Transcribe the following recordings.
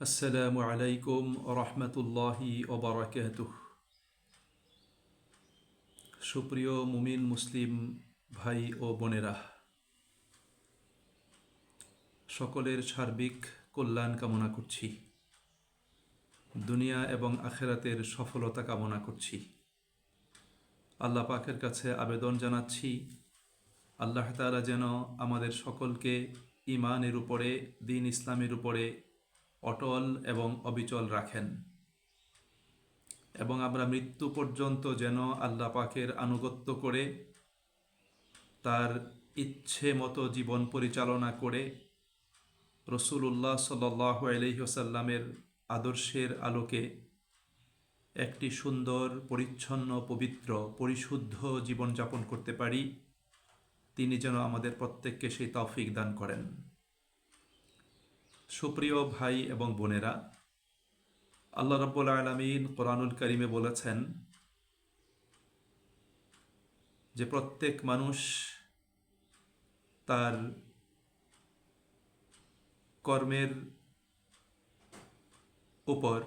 আসসালামু আলাইকুম রহমতুল্লাহি ওবরাকাতুহ সুপ্রিয় মুমিন মুসলিম ভাই ও বোনেরা, সকলের সার্বিক কল্যাণ কামনা করছি, দুনিয়া এবং আখেরাতের সফলতা কামনা করছি। আল্লাহ পাকের কাছে আবেদন জানাচ্ছি, আল্লাহ তাআলা যেন আমাদের সকলকে ইমানের উপরে, দিন ইসলামের উপরে অটল এবং অবিচল রাখেন। এবং আমরা মৃত্যু পর্যন্ত যেন আল্লাহ পাকের আনুগত্য করে, তার ইচ্ছে মতো জীবন পরিচালনা করে রসুল্লাহ সাল্লাহ আলহিহসাল্লামের আদর্শের আলোকে একটি সুন্দর, পরিচ্ছন্ন, পবিত্র, পরিশুদ্ধ জীবনযাপন করতে পারি, তিনি যেন আমাদের প্রত্যেককে সেই তৌফিক দান করেন। সুপ্রিয় ভাই এবং বোনেরা, আল্লাহ রব্বুল আলমিন কোরআনুল করিমে বলেছেন যে প্রত্যেক মানুষ তার কর্মের উপর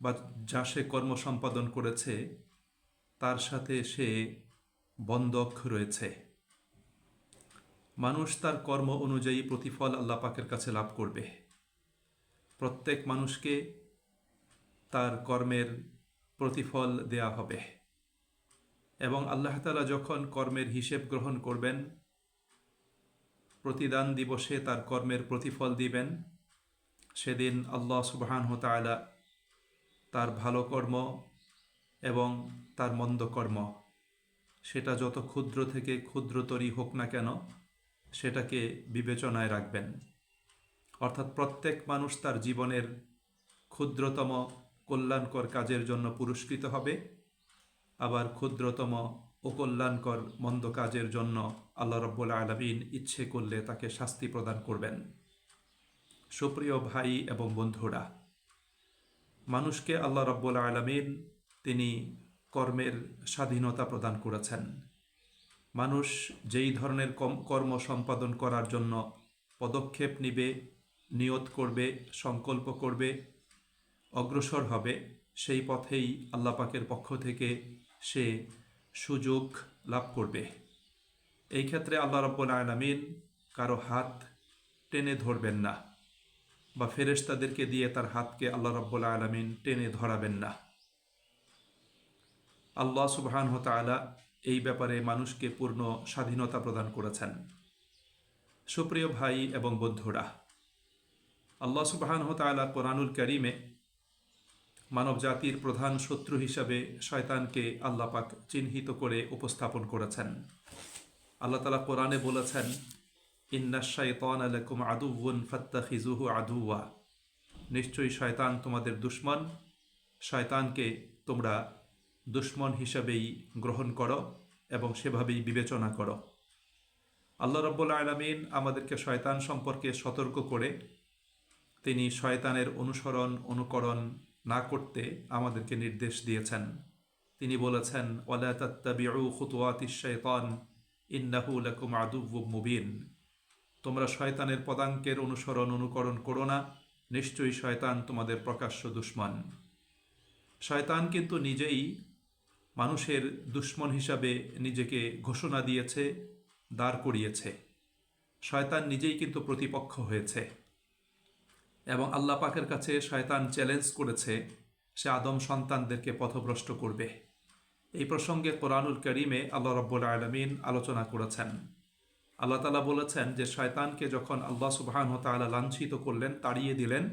বা যা সে কর্ম সম্পাদন করেছে, তার সাথে সে বন্ধক রয়েছে। মানুষ তার কর্ম অনুযায়ী প্রতিফল আল্লাহ পাকের কাছে লাভ করবে। প্রত্যেক মানুষকে তার কর্মের প্রতিফল দেয়া হবে। এবং আল্লাহ তালা যখন কর্মের হিসেব গ্রহণ করবেন, প্রতিদান দিবসে তার কর্মের প্রতিফল দিবেন, সেদিন আল্লাহ সুবাহান হতালা তার ভালো কর্ম এবং তার মন্দ কর্ম, সেটা যত ক্ষুদ্র থেকে ক্ষুদ্রতরই হোক না কেন, সেটাকে বিবেচনায় রাখবেন। অর্থাৎ প্রত্যেক মানুষ তার জীবনের ক্ষুদ্রতম কল্যাণকর কাজের জন্য পুরস্কৃত হবে, আবার ক্ষুদ্রতম অকল্যাণকর মন্দ কাজের জন্য আল্লাহ রব্বুল আলমিন ইচ্ছে করলে তাকে শাস্তি প্রদান করবেন। সুপ্রিয় ভাই এবং বন্ধুরা, মানুষকে আল্লাহ রব্বুল আলমিন তিনি কর্মের স্বাধীনতা প্রদান করেছেন। মানুষ যেই ধরনের কর্ম সম্পাদন করার জন্য পদক্ষেপ নিবে নিয়ত করবে, সংকল্প করবে, অগ্রসর হবে, সেই পথেই আল্লাহ পাকের পক্ষ থেকে সে সুযোগ লাভ করবে। এই ক্ষেত্রে আল্লাহ রব্বুল আলমিন কারও হাত টেনে ধরবেন না বা ফেরেশতাদেরকে দিয়ে তার হাতকে আল্লাহ রব্বুল আলমিন টেনে ধরাবেন না। আল্লাহ সুবহান হতালা এই ব্যাপারে মানুষকে পূর্ণ স্বাধীনতা প্রদান করেছেন। সুপ্রিয় ভাই এবং বন্ধুরা আল্লাহ সুবাহান হতালা কোরআনুল করিমে মানব জাতির প্রধান শত্রু হিসাবে শয়তানকে আল্লাহ পাক চিহ্নিত করে উপস্থাপন করেছেন। আল্লাহ তালা কোরআনে বলেছেন, ইন্না শাইতান আলাকুম আদুউন ফাত্তাখিজুহু আদুয়া নিশ্চয়ই শয়তান তোমাদের দুশ্মন। শয়তানকে তোমরা দুশ্মন হিসাবেই গ্রহণ করো এবং সেভাবেই বিবেচনা করো। আল্লাহ রব্বুল আলমিন আমাদেরকে শয়তান সম্পর্কে সতর্ক করে তিনি শয়তানের অনুসরণ, অনুকরণ না করতে আমাদেরকে নির্দেশ দিয়েছেন। তিনি বলেছেন শৈতান, ইন্নাহু লাকুম মুবিন। তোমরা শয়তানের পদাঙ্কের অনুসরণ, অনুকরণ করো না, নিশ্চয়ই শয়তান তোমাদের প্রকাশ্য দুশ্মন। শয়তান কিন্তু নিজেই মানুষের দুশ্মন হিসাবে নিজেকে ঘোষণা দিয়েছে, দাঁড় করিয়েছে। শয়তান নিজেই কিন্তু প্রতিপক্ষ হয়েছে। এবং আল্লাহ পাকের কাছে শয়তান চ্যালেঞ্জ করেছে, সে আদম সন্তানদেরকে পথভ্রষ্ট করবে। এই প্রসঙ্গে কোরআনুল করিমে আল্লাহ রব্বুল আলমিন আলোচনা করেছেন। আল্লাহ তালা বলেছেন যে, শয়তানকে যখন আল্লাহ সুবাহান তালা লাঞ্ছিত করলেন, তাড়িয়ে দিলেন,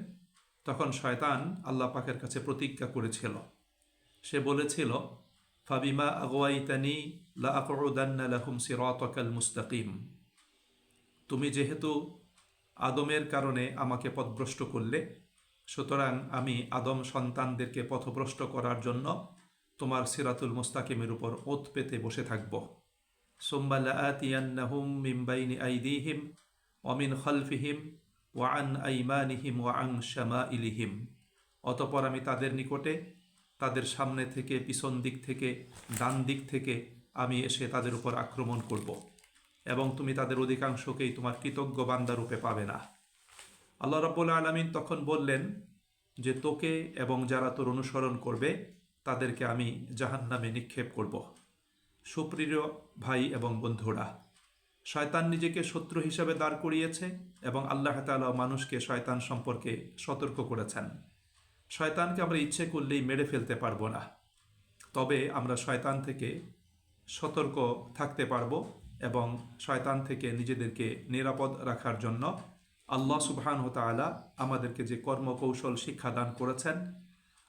তখন শয়তান আল্লাহ পাকের কাছে প্রতিজ্ঞা করেছিল। সে বলেছিল, ফাবিমা আগোয়াইতানি লাহুম সিরাতাকাল মুস্তাকিম। তুমি যেহেতু আদমের কারণে আমাকে পথভ্রষ্ট করলে, সুতরাং আমি আদম সন্তানদেরকে পথভ্রষ্ট করার জন্য তোমার সিরাতুল মুস্তাকিমের উপর ওত পেতে বসে থাকব। আইদিহিম অমিন ওয়ান শামা ইলিহিম অতপর আমি তাদের নিকটে, তাদের সামনে থেকে, পিছন দিক থেকে, ডান দিক থেকে আমি এসে তাদের উপর আক্রমণ করব। এবং তুমি তাদের অধিকাংশকেই তোমার কৃতজ্ঞ বান্দারূপে পাবে না। আল্লাহ রব্বুল আলমিন তখন বললেন যে, তোকে এবং যারা তোর অনুসরণ করবে, তাদেরকে আমি জাহান্নামে নিক্ষেপ করব। সুপ্রিয় ভাই এবং বন্ধুরা, শয়তান নিজেকে শত্রু হিসাবে দাঁড় করিয়েছে এবং আল্লাহ তাআলা মানুষকে শয়তান সম্পর্কে সতর্ক করেছেন। শয়তানকে আমরা ইচ্ছে করলেই মেরে ফেলতে পারব না। তবে আমরা শয়তান থেকে সতর্ক থাকতে পারব এবং শয়তান থেকে নিজেদেরকে নিরাপদ রাখার জন্য আল্লাহ সুবহান তাআলা আমাদেরকে যে কর্মকৌশল শিক্ষাদান করেছেন,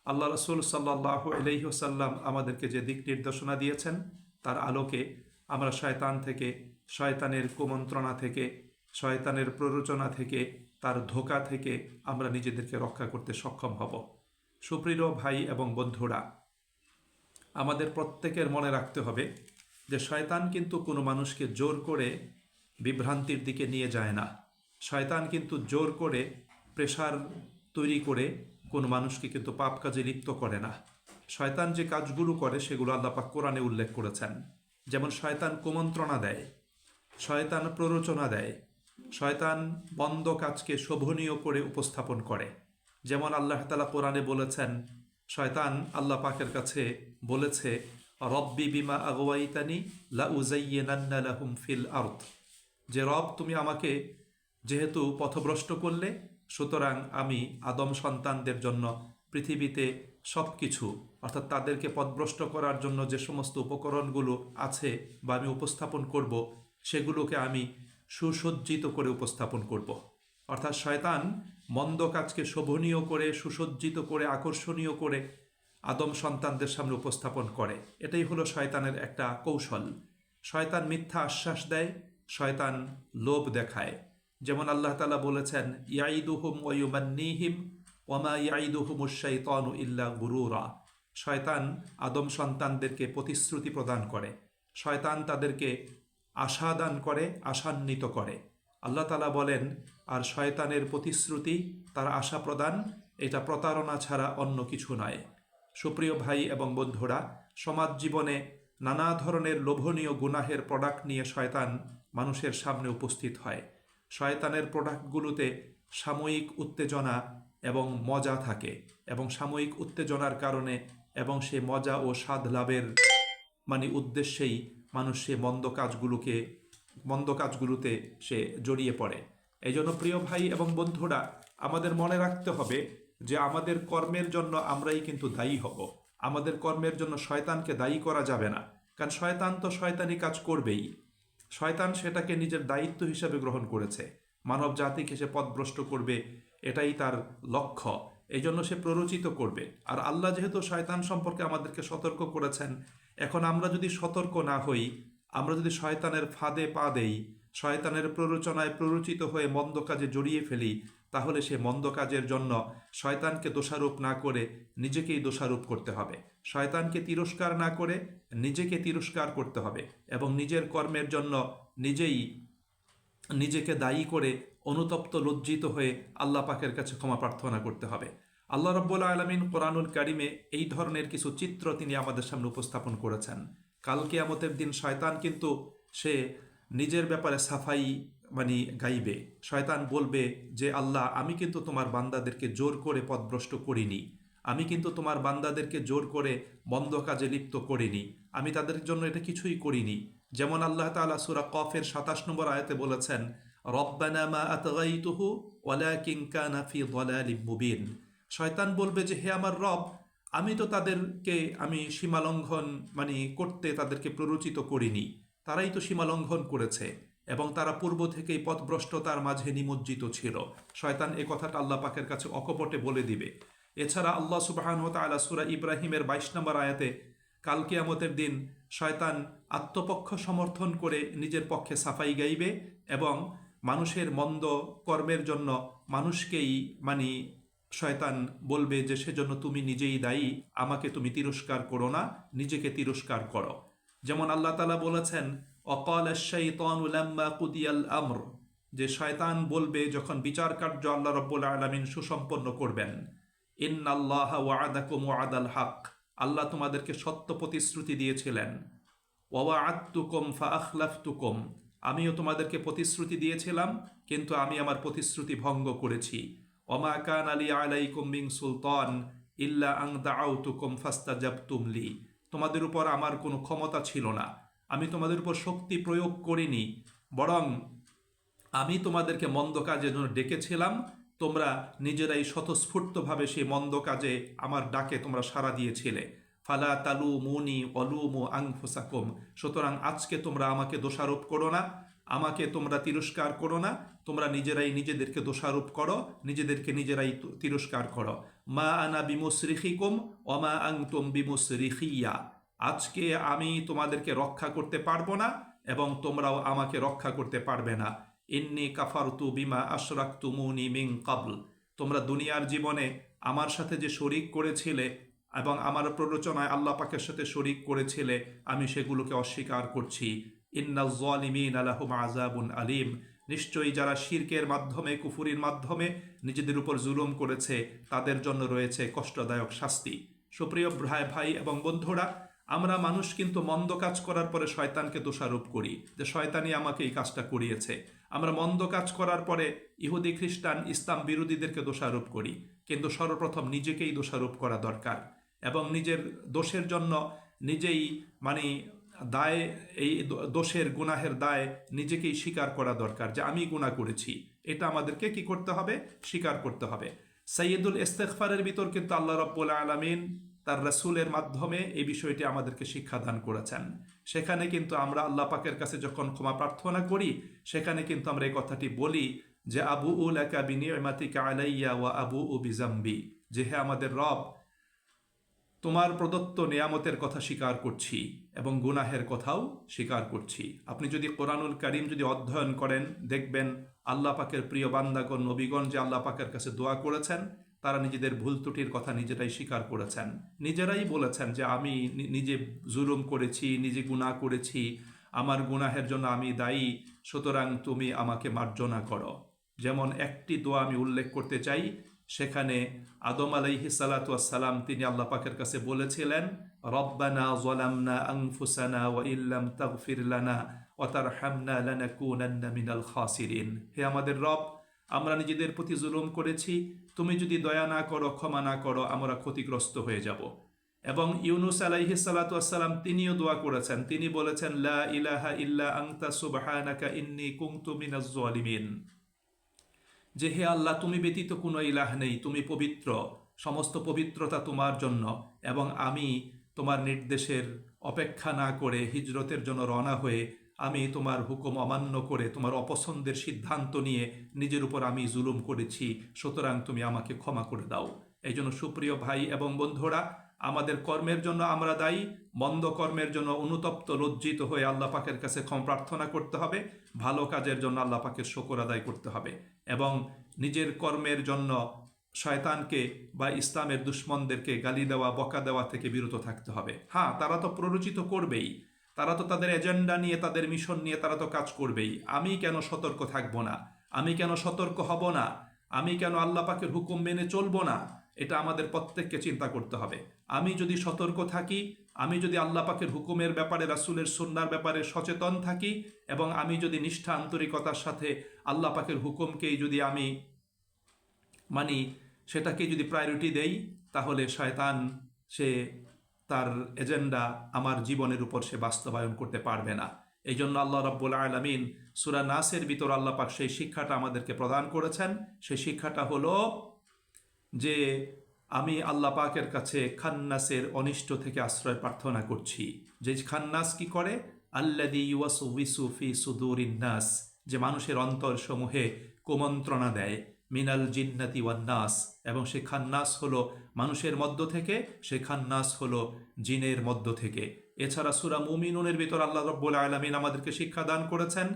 আল্লাহ রসুল সাল্লাহ আলহিহসাল্লাম আমাদেরকে যে দিক নির্দেশনা দিয়েছেন, তার আলোকে আমরা শয়তান থেকে, শয়তানের কুমন্ত্রণা থেকে, শয়তানের প্ররোচনা থেকে, তার ধোকা থেকে আমরা নিজেদেরকে রক্ষা করতে সক্ষম হব। সুপ্রিয় ভাই এবং বন্ধুরা, আমাদের প্রত্যেকের মনে রাখতে হবে যে শয়তান কিন্তু কোনো মানুষকে জোর করে বিভ্রান্তির দিকে নিয়ে যায় না। শয়তান কিন্তু জোর করে প্রেশার তৈরি করে কোনো মানুষকে কিন্তু পাপ কাজে লিপ্ত করে না। শয়তান যে কাজগুলো করে সেগুলো আল্লাপাক কোরআনে উল্লেখ করেছেন। যেমন শয়তান কুমন্ত্রণা দেয়, শয়তান প্ররোচনা দেয়, শয়তান বন্ধ কাজকে শোভনীয় করে উপস্থাপন করে। যেমন আল্লাহ তালা কোরআনে বলেছেন, শয়তান আল্লাহ পাকের কাছে বলেছে রব্বি বিমা আগওয়াইতানি লা উজাইয়েনান্না লাহুম ফিল আর্থ যে রব, তুমি আমাকে যেহেতু পথভ্রষ্ট করলে, সুতরাং আমি আদম সন্তানদের জন্য পৃথিবীতে সব কিছু অর্থাৎ তাদেরকে পথভ্রষ্ট করার জন্য যে সমস্ত উপকরণগুলো আছে বা আমি উপস্থাপন করব, সেগুলোকে আমি সুসজ্জিত করে উপস্থাপন করব। অর্থাৎ শয়তান মন্দ কাজকে শোভনীয় করে, সুসজ্জিত করে, আকর্ষণীয় করে আদম সন্তানদের সামনে উপস্থাপন করে। এটাই হলো শয়তানের একটা কৌশল। শয়তান মিথ্যা আশ্বাস দেয়, শয়তান লোভ দেখায়। যেমন আল্লাহ তালা বলেছেন ইয়াইদুহুম ওয়ুমান্নিহিম ওমা ইয়াইদুহুমুশাইতানু ইল্লা গুরুরা। শয়তান আদম সন্তানদেরকে প্রতিশ্রুতি প্রদান করে। শয়তান তাদেরকে আশা দান করে, আশান্বিত করে। আল্লাহ তালা বলেন, আর শয়তানের প্রতিশ্রুতি, তার আশা প্রদান, এটা প্রতারণা ছাড়া অন্য কিছু নয়। সুপ্রিয় ভাই এবং বন্ধুরা সমাজ জীবনে নানা ধরনের লোভনীয় গুনাহের প্রোডাক্ট নিয়ে শয়তান মানুষের সামনে উপস্থিত হয়। শয়তানের প্রোডাক্টগুলোতে সাময়িক উত্তেজনা এবং মজা থাকে এবং সাময়িক উত্তেজনার কারণে এবং সে মজা ও স্বাদ লাভের মানে উদ্দেশ্যেই মানুষ সে মন্দ কাজগুলোকে, মন্দ কাজগুলোতে সে জড়িয়ে পড়ে। এই জন্য প্রিয় ভাই এবং বন্ধুরা, আমাদের মনে রাখতে হবে যে আমাদের কর্মের জন্য আমরাই কিন্তু দায়ী হব। আমাদের কর্মের জন্য শয়তানকে দায়ী করা যাবে না। কারণ শয়তান তো শয়তানি কাজ করবেই। শয়তান সেটাকে নিজের দায়িত্ব হিসাবে গ্রহণ করেছে। মানব জাতিকে সে পথভ্রষ্ট করবে, এটাই তার লক্ষ্য। এই জন্য সে প্ররোচিত করবে। আর আল্লাহ যেহেতু শয়তান সম্পর্কে আমাদেরকে সতর্ক করেছেন, এখন আমরা যদি সতর্ক না হই, আমরা যদি শয়তানের ফাঁদে পা দেই, শয়তানের প্ররোচনায় প্ররোচিত হয়ে মন্দ কাজে জড়িয়ে ফেলি তাহলে সে মন্দ কাজের জন্য শয়তানকে দোষারোপ না করে নিজেকেই দোষারোপ করতে হবে। শয়তানকে তিরস্কার না করে নিজেকে তিরস্কার করতে হবে এবং নিজের কর্মের জন্য নিজেই নিজেকে দায়ী করে অনুতপ্ত, লজ্জিত হয়ে আল্লাহ পাকের কাছে ক্ষমা প্রার্থনা করতে হবে। আল্লাহ রব্বুল আলমিন কোরআনুল কারিমে এই ধরনের কিছু চিত্র তিনি আমাদের সামনে উপস্থাপন করেছেন। কালকে আমতের দিন শয়তান কিন্তু সে নিজের ব্যাপারে সাফাই মানে গাইবে। শয়তান বলবে যে, আল্লাহ, আমি কিন্তু তোমার বান্দাদেরকে জোর করে পথভ্রষ্ট করিনি। আমি কিন্তু তোমার বান্দাদেরকে জোর করে বন্ধ কাজে লিপ্ত করিনি। আমি তাদের জন্য এটা কিছুই করিনি। যেমন আল্লাহ তালা সুরা কফের সাতাশ নম্বর আয়াতে বলেছেন মুবিন। শয়তান বলবে যে, হে আমার রব, আমি তো তাদেরকে, আমি সীমালঙ্ঘন মানে করতে তাদেরকে প্ররোচিত করিনি। তারাই তো সীমালঙ্ঘন করেছে। এবং তারা পূর্ব থেকেই পথভ্রষ্টতার মাঝে নিমজ্জিত ছিল। শয়তান এ কথাটা আল্লাহ পাকের কাছে অকপটে বলে দিবে। এছাড়া আল্লাহ সুবাহান তালা সুরা ইব্রাহিমের বাইশ নম্বর আয়াতে, কাল কিয়ামতের দিন শয়তান আত্মপক্ষ সমর্থন করে নিজের পক্ষে সাফাই গাইবে এবং মানুষের মন্দ কর্মের জন্য মানুষকেই মানে শয়তান বলবে যে, সেজন্য তুমি নিজেই দায়ী, আমাকে তুমি তিরস্কার করো না, নিজেকে তিরস্কার করো। যেমন আল্লাহ তালা বলেছেন অকাল শাইতানুলাম্মা কুদিয়াল আমর, যে শয়তান বলবে যখন বিচার কার্য আল্লাহ রব্বুল আলমিন সুসম্পন্ন করবেন ইন আল্লাহ ওয়াদাকুম ওয়াদাল হক, আল্লাহ তোমাদেরকে সত্য প্রতিশ্রুতি দিয়েছিলেন। ওয়া আত্তুকুম ফা আখলাফতুকুম আমিও তোমাদেরকে প্রতিশ্রুতি দিয়েছিলাম, কিন্তু আমি আমার প্রতিশ্রুতি ভঙ্গ করেছি। ওমা কান আলী আলাইকুম মিং সুলতান ইল্লা আং দাউতুকুম ফাস্তাজাবতুম তুমলি তোমাদের উপর আমার কোনো ক্ষমতা ছিল না। আমি তোমাদের উপর শক্তি প্রয়োগ করিনি, বরং আমি তোমাদেরকে মন্দ কাজের জন্য ডেকেছিলাম। তোমরা নিজেরাই স্বতঃস্ফূর্তভাবে সেই মন্দ কাজে আমার ডাকে তোমরা সাড়া দিয়েছিলে। ফালা তালু মুনি অলুমু আংফুসাকুম সুতরাং আজকে তোমরা আমাকে দোষারোপ করো না, আমাকে তোমরা তিরস্কার করো না, তোমরা নিজেরাই নিজেদেরকে দোষারোপ করো, নিজেদেরকে নিজেরাই তিরস্কার করো। মা আনা বিমুসরিখিকুম অমা আংতুম বিমুসরিখিয়া। আজকে আমি তোমাদেরকে রক্ষা করতে পারব না এবং তোমরাও আমাকে রক্ষা করতে পারবে না। ইন্নি কাফারতু বিমা আশরাকতুমুনি মিং কাবল। তোমরা দুনিয়ার জীবনে আমার সাথে যে শরিক করেছিলে এবং আমার প্ররোচনায় আল্লাহ পাকের সাথে শরিক করেছিলে, আমি সেগুলোকে অস্বীকার করছি। ইন্না জালিমিন আলাহুম আজাবুন আলিম। নিশ্চয়ই যারা শিরকের মাধ্যমে, কুফুরির মাধ্যমে নিজেদের উপর জুলুম করেছে, তাদের জন্য রয়েছে কষ্টদায়ক শাস্তি। সুপ্রিয় ভাই ভাই এবং বন্ধুরা আমরা মানুষ কিন্তু মন্দ কাজ করার পরে শয়তানকে দোষারোপ করি যে শয়তানই আমাকে এই কাজটা করিয়েছে। আমরা মন্দ কাজ করার পরে ইহুদি, খ্রিস্টান, ইসলাম বিরোধীদেরকে দোষারোপ করি। কিন্তু সর্বপ্রথম নিজেকেই দোষারোপ করা দরকার এবং নিজের দোষের জন্য নিজেই মানে দায়, এই দোষের গুনাহের দায় নিজেকেই স্বীকার করা দরকার যে আমি গুনাহ করেছি। এটা আমাদেরকে কি করতে হবে? স্বীকার করতে হবে। সৈয়দুল ইস্তেকফারের ভিতর কিন্তু আল্লাহ রব্বুল আলমিন তার রসুলের মাধ্যমে এই বিষয়টি আমাদেরকে শিক্ষাদান করেছেন। সেখানে কিন্তু আমরা আল্লাহ পাকের কাছে যখন ক্ষমা প্রার্থনা করি, সেখানে কিন্তু আমরা এই কথাটি বলি যে, আবু উল একা বিনিয়মাতিকা আলাইয়া ওয়া আবু উ বিজাম্বি। যে, হে আমাদের রব, তোমার প্রদত্ত নিয়ামতের কথা স্বীকার করছি এবং গুনাহের কথাও স্বীকার করছি। আপনি যদি কোরআনুল করিম যদি অধ্যয়ন করেন, দেখবেন আল্লাহ পাকের প্রিয় বান্দাগণ, নবীগণ যে আল্লাহ পাকের কাছে দোয়া করেছেন তারা নিজেদের ভুল ত্রুটির কথা নিজেরাই স্বীকার করেছেন। নিজেরাই বলেছেন যে আমি নিজে জুলুম করেছি, নিজে গুনাহ করেছি, আমার গুনাহের জন্য আমি দায়ী, সুতরাং তুমি আমাকে মার্জনা করো। যেমন একটি দোয়া আমি উল্লেখ করতে চাই, সেখানে আদম আলাইহি সালাম তিনি আল্লাহ পাকের কাছে বলেছিলেন, রব্বানা জলামনা আনফুসানা ওয়া ইল্লাম তাগফির লানা ওয়া তারহামনা মিনাল খাসিরিন। হে আমাদের রব আমরা নিজেদের প্রতি জুলুম করেছি, তুমি যদি দয়া না করো, ক্ষমা না করো, আমরা ক্ষতিগ্রস্ত হয়ে যাব। এবং ইউনুস আলাইহি সালাম তিনিও দোয়া করেছেন। তিনি বলেছেন, লা ইলাহা ইল্লা আনতা সুবহানাকা ইন্নী কুনতু মিনাজ যে হে আল্লাহ, তুমি ব্যতীত কোনো ইলাহ নেই, তুমি পবিত্র, সমস্ত পবিত্রতা তোমার জন্য, এবং আমি তোমার নির্দেশের অপেক্ষা না করে হিজরতের জন্য রওনা হয়ে আমি তোমার হুকুম অমান্য করে তোমার অপছন্দের সিদ্ধান্ত নিয়ে নিজের উপর আমি জুলুম করেছি, সুতরাং তুমি আমাকে ক্ষমা করে দাও। এই জন্য সুপ্রিয় ভাই এবং বন্ধুরা, আমাদের কর্মের জন্য আমরা দায়ী, মন্দ কর্মের জন্য অনুতপ্ত, লজ্জিত হয়ে আল্লাহ পাকের কাছে ক্ষমা প্রার্থনা করতে হবে, ভালো কাজের জন্য আল্লাহ পাকের শকর আদায় করতে হবে এবং নিজের কর্মের জন্য শয়তানকে বা ইসলামের দুশ্মনদেরকে গালি দেওয়া, বকা দেওয়া থেকে বিরত থাকতে হবে। হ্যাঁ তারা তো প্ররোচিত করবেই। তারা তো তাদের এজেন্ডা নিয়ে, তাদের মিশন নিয়ে তারা তো কাজ করবেই। আমি কেন সতর্ক থাকব না? আমি কেন সতর্ক হব না? আমি কেন আল্লাহ পাকের হুকুম মেনে চলবো না? এটা আমাদের প্রত্যেককে চিন্তা করতে হবে। আমি যদি সতর্ক থাকি, আমি যদি আল্লাহ পাকের হুকুমের ব্যাপারে, রাসুলের সন্ন্যার ব্যাপারে সচেতন থাকি, এবং আমি যদি নিষ্ঠা, আন্তরিকতার সাথে আল্লাহ পাকের হুকুমকেই যদি আমি মানি সেটাকে যদি প্রায়োরিটি দেই, তাহলে শয়তান, সে তার এজেন্ডা আমার জীবনের উপর সে বাস্তবায়ন করতে পারবে না। এই জন্য আল্লাহ রব্বুল আলমিন সুরা নাসের ভিতর আল্লাহ পাক সেই শিক্ষাটা আমাদেরকে প্রদান করেছেন। সেই শিক্ষাটা হলো যে আমি আল্লাহ পাকের কাছে খান্নাসের অনিষ্ট থেকে আশ্রয় প্রার্থনা করছি। যে খান্নাস কি করে? আল্লাদি ইউয়াসু ফি সুদুরিন্নাস যে মানুষের অন্তর সমূহে কুমন্ত্রণা দেয়। মিনাল জিন্নাতি ওয়ান্নাস। এবং সে খান্নাস হলো মানুষের মধ্য থেকে, সে খান্নাস হলো জিনের মধ্য থেকে। এছাড়া সুরা মুমিনুনের ভিতর আল্লাহ রব্বুল আলমিন আমাদেরকে শিক্ষা দান করেছেন,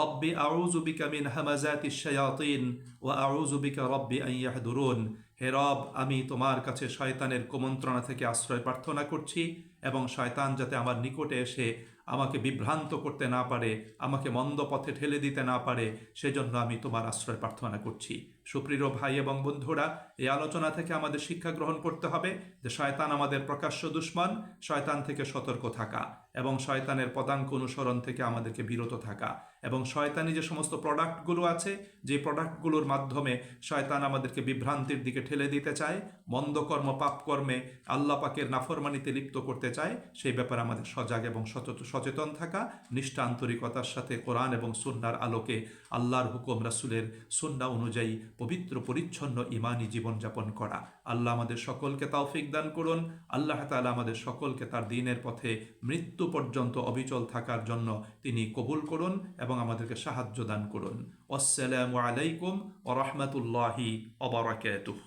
রব্বি আউজুবিকা মিন হামাজাতি শায়াতিন ও আউজুবিকা রব্বি আইয়াহদুরুন হে রব, আমি তোমার কাছে শয়তানের কুমন্ত্রণা থেকে আশ্রয় প্রার্থনা করছি এবং শয়তান যাতে আমার নিকটে এসে আমাকে বিভ্রান্ত করতে না পারে, আমাকে মন্দ পথে ঠেলে দিতে না পারে, সেজন্য আমি তোমার আশ্রয় প্রার্থনা করছি। সুপ্রিয় ভাই এবং বন্ধুরা, এই আলোচনা থেকে আমাদের শিক্ষা গ্রহণ করতে হবে যে শয়তান আমাদের প্রকাশ্য দুশ্মন, শয়তান থেকে সতর্ক থাকা এবং শয়তানের পদাঙ্ক অনুসরণ থেকে আমাদেরকে বিরত থাকা এবং শয়তানি যে সমস্ত প্রোডাক্টগুলো আছে, যে প্রোডাক্টগুলোর মাধ্যমে শয়তান আমাদেরকে বিভ্রান্তির দিকে ঠেলে দিতে চায় মন্দকর্ম পাপকর্মে আল্লাহ পাকের নাফরমানিতে লিপ্ত করতে চায়, সেই ব্যাপারে আমাদের সজাগ এবং সচেত- সচেতন থাকা নিষ্ঠা আন্তরিকতার সাথে কোরআন এবং সুন্নার আলোকে আল্লাহর হুকুম, রাসুলের সুন্না অনুযায়ী পবিত্র, পরিচ্ছন্ন, ইমানি জীবনযাপন করা। আল্লাহ আমাদের সকলকে তৌফিক দান করুন। আল্লাহ তাআলা আমাদের সকলকে তার দিনের পথে মৃত্যু পর্যন্ত অবিচল থাকার জন্য তিনি কবুল করুন এবং আমাদেরকে সাহায্য দান করুন। আসসালামু আলাইকুম ওয়া রাহমাতুল্লাহি ওয়া বারাকাতুহু।